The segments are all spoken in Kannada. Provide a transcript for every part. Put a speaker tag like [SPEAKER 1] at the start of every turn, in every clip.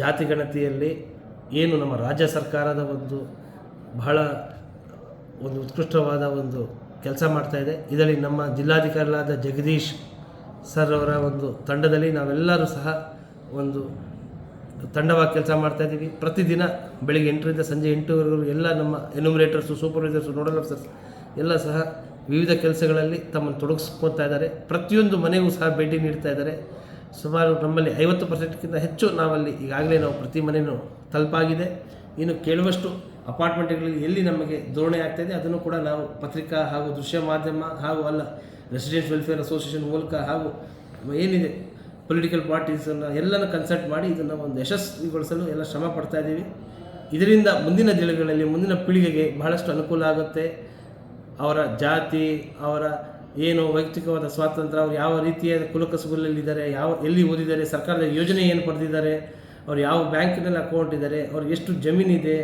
[SPEAKER 1] ಜಾತಿ ಗಣತಿಯಲ್ಲಿ ಏನು ನಮ್ಮ ರಾಜ್ಯ ಸರ್ಕಾರದ ಒಂದು ಬಹಳ ಒಂದು ಉತ್ಕೃಷ್ಟವಾದ ಒಂದು ಕೆಲಸ ಮಾಡ್ತಾ ಇದೆ. ಇದರಲ್ಲಿ ನಮ್ಮ ಜಿಲ್ಲಾಧಿಕಾರಿಗಳಾದ ಜಗದೀಶ್ ಸರ್ ಅವರ ಒಂದು ತಂಡದಲ್ಲಿ ನಾವೆಲ್ಲರೂ ಸಹ ಒಂದು ತಂಡವಾಗಿ ಕೆಲಸ ಮಾಡ್ತಾ ಇದ್ದೀವಿ. ಪ್ರತಿದಿನ ಬೆಳಿಗ್ಗೆ ಎಂಟರಿಂದ ಸಂಜೆ ಎಂಟುವರೆಗೂ ಎಲ್ಲ ನಮ್ಮ ಎನ್ಯುಮರೇಟರ್ಸು ಸೂಪರ್ವೈಸರ್ಸು ನೋಡಲ್ ಆಫೀಸರ್ಸ್ ಎಲ್ಲ ಸಹ ವಿವಿಧ ಕೆಲಸಗಳಲ್ಲಿ ತಮ್ಮನ್ನು ತೊಡಗಿಸ್ಕೊತಾ ಇದ್ದಾರೆ. ಪ್ರತಿಯೊಂದು ಮನೆಗೂ ಸಹ ಭೇಟಿ ನೀಡ್ತಾ ಇದ್ದಾರೆ. ಸುಮಾರು ನಮ್ಮಲ್ಲಿ ಐವತ್ತು ಪರ್ಸೆಂಟ್ಗಿಂತ ಹೆಚ್ಚು ನಾವಲ್ಲಿ ಈಗಾಗಲೇ ನಾವು ಪ್ರತಿ ಮನೆಯೂ ತಲುಪಾಗಿದೆ. ಇನ್ನು ಕೇಳುವಷ್ಟು ಅಪಾರ್ಟ್ಮೆಂಟ್ಗಳಲ್ಲಿ ಎಲ್ಲಿ ನಮಗೆ ಧೋರಣೆ ಆಗ್ತಾಯಿದೆ, ಅದನ್ನು ಕೂಡ ನಾವು ಪತ್ರಿಕಾ ಹಾಗೂ ದೃಶ್ಯ ಮಾಧ್ಯಮ ಹಾಗೂ ಅಲ್ಲ ರೆಸಿಡೆಂಟ್ ವೆಲ್ಫೇರ್ ಅಸೋಸಿಯೇಷನ್ ಮೂಲಕ ಹಾಗೂ ಏನಿದೆ, ಪೊಲಿಟಿಕಲ್ ಪಾರ್ಟೀಸನ್ನು ಎಲ್ಲನೂ ಕನ್ಸಲ್ಟ್ ಮಾಡಿ ಇದನ್ನು ಒಂದು ಯಶಸ್ವಿಗೊಳಿಸಲು ಎಲ್ಲ ಶ್ರಮ ಪಡ್ತಾ ಇದ್ದೀವಿ. ಇದರಿಂದ ಮುಂದಿನ ದಿನಗಳಲ್ಲಿ, ಮುಂದಿನ ಪೀಳಿಗೆಗೆ ಬಹಳಷ್ಟು ಅನುಕೂಲ ಆಗುತ್ತೆ. ಅವರ ಜಾತಿ, ಅವರ ಏನು ವೈಯಕ್ತಿಕವಾದ ಸ್ವಾತಂತ್ರ್ಯ, ಅವ್ರು ಯಾವ ರೀತಿಯ ಕುಲಕಸುಗಳಲ್ಲಿದ್ದಾರೆ ಯಾವ, ಎಲ್ಲಿ ಓದಿದ್ದಾರೆ, ಸರ್ಕಾರದ ಯೋಜನೆ ಏನು ಪಡೆದಿದ್ದಾರೆ, ಅವ್ರು ಯಾವ ಬ್ಯಾಂಕಿನಲ್ಲಿ ಅಕೌಂಟ್ ಇದ್ದಾರೆ, ಅವ್ರಿಗೆ ಎಷ್ಟು ಜಮೀನಿದೆ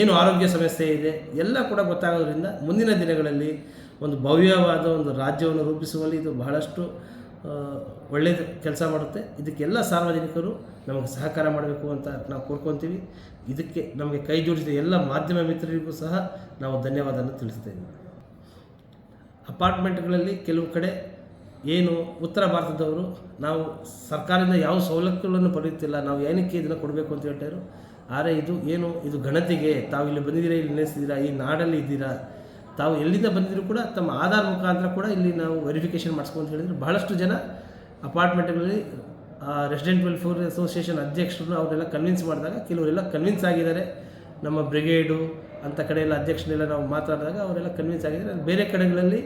[SPEAKER 1] ಏನು ಆರೋಗ್ಯ ಸಮಸ್ಯೆ ಇದೆ, ಎಲ್ಲ ಕೂಡ ಗೊತ್ತಾಗೋದ್ರಿಂದ ಮುಂದಿನ ದಿನಗಳಲ್ಲಿ ಒಂದು ಭವ್ಯವಾದ ಒಂದು ರಾಜ್ಯವನ್ನು ರೂಪಿಸುವಲ್ಲಿ ಇದು ಬಹಳಷ್ಟು ಒಳ್ಳೆಯದು ಕೆಲಸ ಮಾಡುತ್ತೆ. ಇದಕ್ಕೆಲ್ಲ ಸಾರ್ವಜನಿಕರು ನಮಗೆ ಸಹಕಾರ ಮಾಡಬೇಕು ಅಂತ ನಾವು ಕೋರ್ಕೊತೀವಿ. ಇದಕ್ಕೆ ನಮಗೆ ಕೈ ಜೋಡಿಸಿದ ಎಲ್ಲ ಮಾಧ್ಯಮ ಮಿತ್ರರಿಗೂ ಸಹ ನಾವು ಧನ್ಯವಾದವನ್ನು ತಿಳಿಸ್ತೇವೆ. ಅಪಾರ್ಟ್ಮೆಂಟ್ಗಳಲ್ಲಿ ಕೆಲವು ಕಡೆ ಏನು ಉತ್ತರ ಭಾರತದವರು ನಾವು ಸರ್ಕಾರದಿಂದ ಯಾವ ಸವಲತ್ತುಗಳನ್ನು ಪಡೆಯುತ್ತಿಲ್ಲ, ನಾವು ಏನಕ್ಕೆ ಇದನ್ನು ಕೊಡಬೇಕು ಅಂತ ಹೇಳ್ತಾರೆ ಆದರೆ ಇದು ಏನು, ಇದು ಗಣತಿಗೆ ತಾವು ಇಲ್ಲಿ ಬಂದಿದ್ದೀರಾ, ಇಲ್ಲಿ ನೆಲೆಸಿದ್ದೀರಾ, ಈ ನಾಡಲ್ಲಿ ಇದ್ದೀರಾ, ತಾವು ಎಲ್ಲಿಂದ ಬಂದಿದ್ರು ಕೂಡ ತಮ್ಮ ಆಧಾರ್ ಮುಖಾಂತರ ಕೂಡ ಇಲ್ಲಿ ನಾವು ವೆರಿಫಿಕೇಷನ್ ಮಾಡಿಸ್ಕೊ ಅಂತ ಹೇಳಿದ್ರು. ಬಹಳಷ್ಟು ಜನ ಅಪಾರ್ಟ್ಮೆಂಟ್ಗಳಲ್ಲಿ ರೆಸಿಡೆಂಟ್ ವೆಲ್ಫೇರ್ ಅಸೋಸಿಯೇಷನ್ ಅಧ್ಯಕ್ಷರು ಅವರೆಲ್ಲ ಕನ್ವಿನ್ಸ್ ಮಾಡಿದಾಗ ಕೆಲವರೆಲ್ಲ ಕನ್ವಿನ್ಸ್ ಆಗಿದ್ದಾರೆ. ನಮ್ಮ ಬ್ರಿಗೇಡು ಅಂಥ ಕಡೆಯೆಲ್ಲ ಅಧ್ಯಕ್ಷನೆಲ್ಲ ನಾವು ಮಾತಾಡಿದಾಗ ಅವರೆಲ್ಲ ಕನ್ವಿನ್ಸ್ ಆಗಿದ್ದಾರೆ. ಬೇರೆ ಕಡೆಗಳಲ್ಲಿ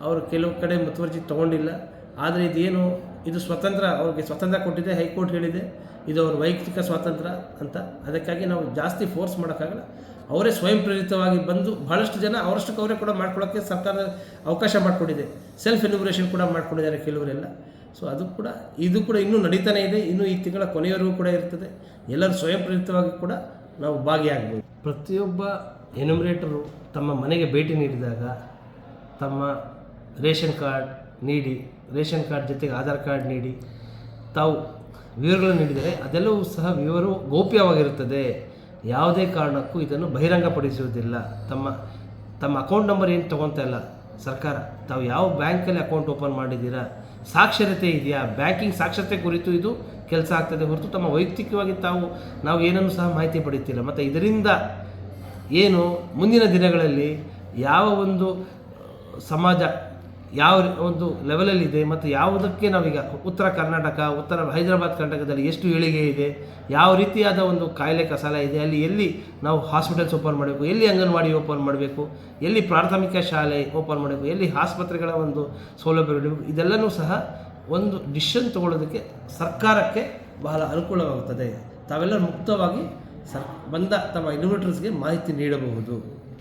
[SPEAKER 1] ಅವರು ಕೆಲವು ಕಡೆ ಮುತುವರ್ಜಿ ತೊಗೊಂಡಿಲ್ಲ. ಆದರೆ ಇದೇನು, ಇದು ಸ್ವತಂತ್ರ, ಅವ್ರಿಗೆ ಸ್ವತಂತ್ರ ಕೊಟ್ಟಿದೆ, ಹೈಕೋರ್ಟ್ ಹೇಳಿದೆ. ಇದು ಅವ್ರ ವೈಯಕ್ತಿಕ ಸ್ವಾತಂತ್ರ್ಯ ಅಂತ. ಅದಕ್ಕಾಗಿ ನಾವು ಜಾಸ್ತಿ ಫೋರ್ಸ್ ಮಾಡೋಕ್ಕಾಗಲ್ಲ. ಅವರೇ ಸ್ವಯಂ ಪ್ರೇರಿತವಾಗಿ ಬಂದು ಭಾಳಷ್ಟು ಜನ ಅವರಷ್ಟಕ್ಕೆ ಅವರೇ ಕೂಡ ಮಾಡ್ಕೊಳ್ಳೋಕ್ಕೆ ಸರ್ಕಾರ ಅವಕಾಶ ಮಾಡಿಕೊಟ್ಟಿದೆ ಸೆಲ್ಫ್ ಎಲಿಬ್ರೇಷನ್ ಕೂಡ ಮಾಡ್ಕೊಂಡಿದ್ದಾರೆ ಕೆಲವರೆಲ್ಲ. ಸೊ ಅದು ಕೂಡ, ಇದು ಕೂಡ ಇನ್ನೂ ನಡೀತಾನೆ ಇದೆ. ಇನ್ನೂ ಈ ತಿಂಗಳ ಕೊನೆಯವರೆಗೂ ಕೂಡ ಇರ್ತದೆ. ಎಲ್ಲರೂ ಸ್ವಯಂ ಪ್ರೇರಿತವಾಗಿ ಕೂಡ ನಾವು ಭಾಗಿಯಾಗ್ಬೋದು. ಪ್ರತಿಯೊಬ್ಬ ಎನ್ಯುಮರೇಟರು ತಮ್ಮ ಮನೆಗೆ ಭೇಟಿ ನೀಡಿದಾಗ ತಮ್ಮ ರೇಷನ್ ಕಾರ್ಡ್ ನೀಡಿ, ರೇಷನ್ ಕಾರ್ಡ್ ಜೊತೆಗೆ ಆಧಾರ್ ಕಾರ್ಡ್ ನೀಡಿ, ತಾವು ವಿವರಗಳನ್ನು ನೀಡಿದರೆ ಅದೆಲ್ಲವೂ ಸಹ ವಿವರವು ಗೌಪ್ಯವಾಗಿರುತ್ತದೆ. ಯಾವುದೇ ಕಾರಣಕ್ಕೂ ಇದನ್ನು ಬಹಿರಂಗಪಡಿಸುವುದಿಲ್ಲ. ತಮ್ಮ ತಮ್ಮ ಅಕೌಂಟ್ ನಂಬರ್ ಏನು ತೊಗೊತಾ ಇಲ್ಲ. ಸರ್ಕಾರ, ತಾವು ಯಾವ ಬ್ಯಾಂಕಲ್ಲಿ ಅಕೌಂಟ್ ಓಪನ್ ಮಾಡಿದ್ದೀರಾ? ಸಾಕ್ಷರತೆ ಇದೆಯಾ? ಬ್ಯಾಂಕಿಂಗ್ ಸಾಕ್ಷರತೆ ಕುರಿತು ಇದು ಕೆಲಸ ಆಗ್ತದೆ ಹೊರತು ತಮ್ಮ ವೈಯಕ್ತಿಕವಾಗಿ ತಾವು, ನಾವು ಏನನ್ನು ಸಹ ಮಾಹಿತಿ ಪಡೆಯುತ್ತಿಲ್ಲ. ಮತ್ತು ಇದರಿಂದ ಏನು ಮುಂದಿನ ದಿನಗಳಲ್ಲಿ ಯಾವ ಒಂದು ಸಮಾಜ ಯಾವ ಒಂದು ಲೆವೆಲಲ್ಲಿದೆ ಮತ್ತು ಯಾವುದಕ್ಕೆ ನಾವೀಗ ಉತ್ತರ ಕರ್ನಾಟಕ, ಉತ್ತರ ಹೈದರಾಬಾದ್ ಕರ್ನಾಟಕದಲ್ಲಿ ಎಷ್ಟು ಏಳಿಗೆ ಇದೆ, ಯಾವ ರೀತಿಯಾದ ಒಂದು ಕಾಯಿಲೆ ಕಸಾಲ ಇದೆ, ಅಲ್ಲಿ ಎಲ್ಲಿ ನಾವು ಹಾಸ್ಪಿಟಲ್ಸ್ ಓಪನ್ ಮಾಡಬೇಕು, ಎಲ್ಲಿ ಅಂಗನವಾಡಿ ಓಪನ್ ಮಾಡಬೇಕು, ಎಲ್ಲಿ ಪ್ರಾಥಮಿಕ ಶಾಲೆ ಓಪನ್ ಮಾಡಬೇಕು, ಎಲ್ಲಿ ಆಸ್ಪತ್ರೆಗಳ ಒಂದು ಸೌಲಭ್ಯ ಇದೆಲ್ಲವೂ ಸಹ ಒಂದು ಡಿಶನ್ ತಗೊಳ್ಳೋದಕ್ಕೆ ಸರ್ಕಾರಕ್ಕೆ ಬಹಳ ಅನುಕೂಲವಾಗುತ್ತದೆ. ತಾವೆಲ್ಲರೂ ಮುಕ್ತವಾಗಿ ಸರ್ ಬಂದ ತಮ್ಮ ಇನ್ವರ್ಟರ್ಸ್ಗೆ ಮಾಹಿತಿ ನೀಡಬಹುದು.